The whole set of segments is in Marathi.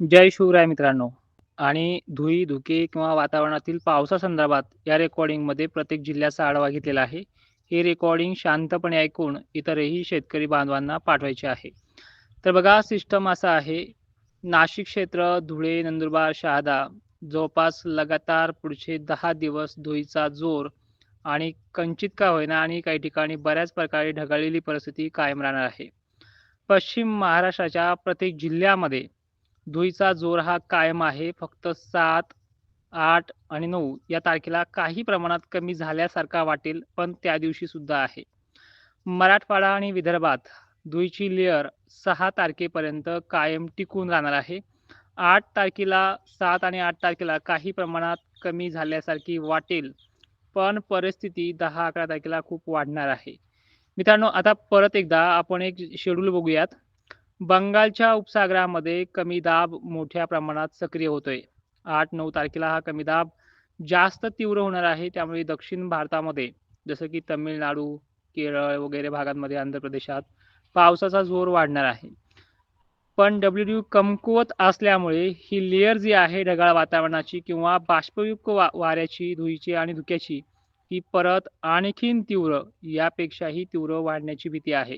जय शिवराय मित्रांनो. आणि धुई धुके किंवा वातावरणातील पावसासंदर्भात या रेकॉर्डिंगमध्ये प्रत्येक जिल्ह्याचा आढावा घेतलेला आहे. हे रेकॉर्डिंग शांतपणे ऐकून इतरही शेतकरी बांधवांना पाठवायचे आहे. तर बघा सिस्टम असा आहे. नाशिक क्षेत्र धुळे नंदुरबार शहादा जवळपास लगातार पुढचे दहा दिवस धुईचा जोर आणि कंचित का होईना आणि काही ठिकाणी बऱ्याच प्रकारे ढगाळलेली परिस्थिती कायम राहणार आहे. पश्चिम महाराष्ट्राच्या प्रत्येक जिल्ह्यामध्ये धुईचा जोर हा कायम आहे. फक्त सात आठ आणि नऊ या तारखेला काही प्रमाणात कमी झाल्यासारखा वाटेल पण त्या दिवशी सुद्धा आहे. मराठवाडा आणि विदर्भात धुईची लेअर सहा तारखेपर्यंत कायम टिकून राहणार आहे. आठ तारखेला सात आणि आठ तारखेला काही प्रमाणात कमी झाल्यासारखी वाटेल पण परिस्थिती दहा अकरा तारखेला खूप वाढणार आहे. मित्रांनो आता परत एकदा आपण एक शेड्यूल बघूयात. बंगालच्या उपसागरामध्ये कमी दाब मोठ्या प्रमाणात सक्रिय होतोय. आठ नऊ तारखेला हा कमी दाब जास्त तीव्र होणार आहे. त्यामुळे दक्षिण भारतामध्ये जसं की तमिळनाडू केरळ वगैरे भागांमध्ये आंध्र प्रदेशात पावसाचा जोर वाढणार आहे. पण डब्ल्यू डी कमकुवत असल्यामुळे ही लेअर जी आहे ढगाळ वातावरणाची किंवा बाष्पयुक्त वा वाऱ्याची धुईची आणि धुक्याची ही परत आणखीन तीव्र यापेक्षाही तीव्र वाढण्याची भीती आहे.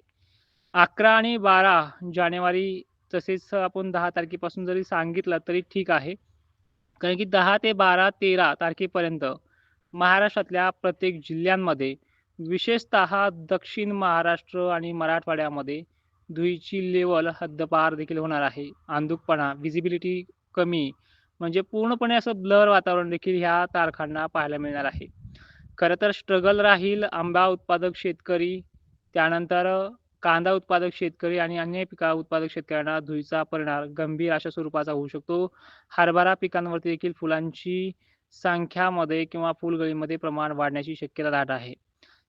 अकरा आणि बारा जानेवारी तसेच आपण दहा तारखेपासून जरी सांगितलं तरी ठीक आहे. कारण की दहा ते बारा तेरा तारखेपर्यंत महाराष्ट्रातल्या प्रत्येक जिल्ह्यांमध्ये विशेषतः दक्षिण महाराष्ट्र आणि मराठवाड्यामध्ये धुईची लेवल हद्दपार देखील होणार आहे. अंधुकपणा व्हिजिबिलिटी कमी म्हणजे पूर्णपणे असं ब्लर वातावरण देखील ह्या तारखांना पाहायला मिळणार आहे. खरं तर स्ट्रगल राहील आंबा उत्पादक शेतकरी त्यानंतर कांदा उत्पादक शेतकरी आणि अन्य पिका उत्पादक शेतकऱ्यांना धुईचा परिणाम गंभीर अशा स्वरूपाचा होऊ शकतो. हरभरा पिकांवरती देखील फुलांची संख्यामध्ये किंवा फुलगळीमध्ये प्रमाण वाढण्याची शक्यता दाट आहे.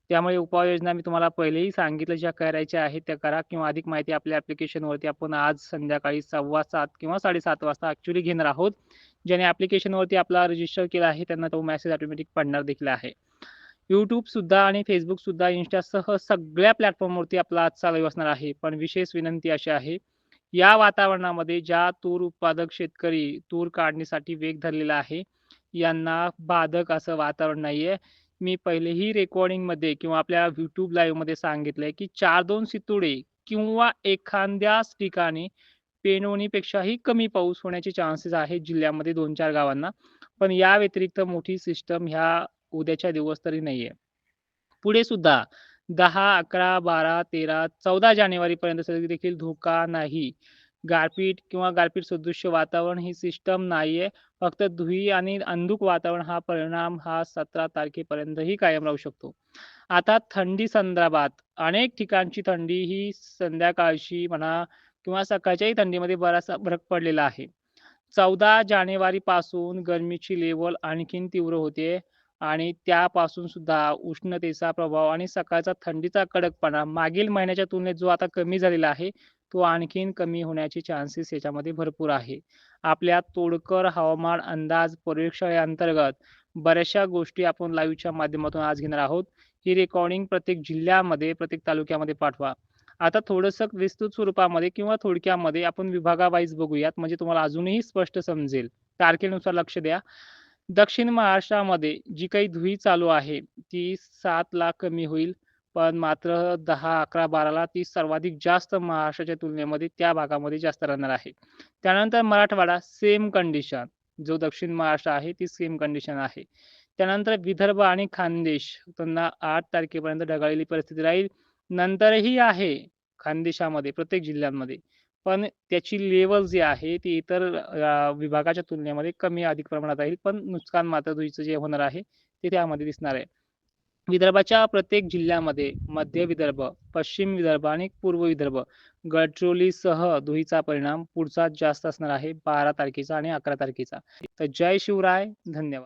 त्यामुळे उपाययोजना मी तुम्हाला पहिलेही सांगितलं ज्या करायच्या आहेत त्या करा किंवा अधिक माहिती आपल्या ॲप्लिकेशनवरती आपण आज संध्याकाळी सव्वा सात किंवा साडेसात वाजता ॲक्च्युली घेणार आहोत. ज्याने ॲप्लिकेशनवरती आपला रजिस्टर केला आहे त्यांना तो मेसेज ऑटोमॅटिक पडणार देखील आहे. यूट्यूब सुद्धा आणि फेसबुक सुद्धा इन्स्टासह सगळ्या प्लॅटफॉर्मवरती आपला आजचा लाईव्ह असणार आहे. पण विशेष विनंती अशी आहे या वातावरणामध्ये ज्या तूर उत्पादक शेतकरी तूर काढणीसाठी वेग धरलेला आहे यांना बाधक असं वातावरण नाहीये. मी पहिलेही रेकॉर्डिंगमध्ये किंवा आपल्या युट्यूब लाईव्हमध्ये सांगितलंय की चार दोन सितुडे किंवा एखाद्याच ठिकाणी पेनवणीपेक्षाही कमी पाऊस होण्याचे चान्सेस आहेत जिल्ह्यामध्ये दोन चार गावांना. पण या व्यतिरिक्त मोठी सिस्टम ह्या उद्याच्या दिवस तरी नाहीये. पुढे सुद्धा दहा अकरा बारा तेरा चौदा जानेवारी पर्यंत देखील धोका नाही. गारपीट किंवा गारपीट सदृश्य वातावरण ही सिस्टम नाहीये. फक्त धुई आणि अंधुक वातावरण हा परिणाम हा सतरा तारखेपर्यंतही कायम राहू शकतो. आता थंडी संदर्भात अनेक ठिकाणची थंडी ही संध्याकाळची म्हणा किंवा सकाळच्याही थंडीमध्ये बराचसा फरक पडलेला आहे. चौदा जानेवारी पासून गरमीची लेवल आणखीन तीव्र होते. आणि त्यापासून सुद्धा उष्णतेचा प्रभाव आणि सकाळचा थंडीचा कडकपणा मागील महिन्याच्या तुलनेत जो आता कमी झालेला आहे तो आणखीन कमी होण्याचे चान्सेस याच्यामध्ये भरपूर आहे. आपल्या तोडकर हवामान अंदाज प्रयोगशाळेअंतर्गत बऱ्याचशा गोष्टी आपण लाईव्हच्या माध्यमातून आज घेणार आहोत. ही रेकॉर्डिंग प्रत्येक जिल्ह्यामध्ये प्रत्येक तालुक्यामध्ये पाठवा. आता थोडंसं विस्तृत स्वरूपामध्ये किंवा थोडक्यामध्ये आपण विभागावाईज बघूयात म्हणजे तुम्हाला अजूनही स्पष्ट समजेल. तारखेनुसार लक्ष द्या. दक्षिण महाराष्ट्रामध्ये जी काही धुई चालू आहे ती सात लाख कमी होईल. पण मात्र दहा अकरा बाराला ती सर्वाधिक जास्त महाराष्ट्राच्या तुलनेमध्ये त्या भागामध्ये जास्त राहणार आहे. त्यानंतर मराठवाडा सेम कंडिशन जो दक्षिण महाराष्ट्र आहे ती सेम कंडिशन आहे. त्यानंतर विदर्भ आणि खानदेश त्यांना आठ तारखेपर्यंत ढगाळलेली परिस्थिती राहील. नंतरही आहे खानदेशामध्ये प्रत्येक जिल्ह्यांमध्ये. पण त्याची लेवल जी आहे ती इतर विभागाच्या तुलनेमध्ये कमी अधिक प्रमाणात राहील पण नुकसान मात्र धुईचं जे होणार आहे ते त्यामध्ये दिसणार आहे. विदर्भाच्या प्रत्येक जिल्ह्यामध्ये मध्य विदर्भ पश्चिम विदर्भ आणि पूर्व विदर्भ गडचिरोलीसह धुईचा परिणाम पुढचा जास्त असणार आहे बारा तारखेचा आणि अकरा तारखेचा. तर जय शिवराय धन्यवाद.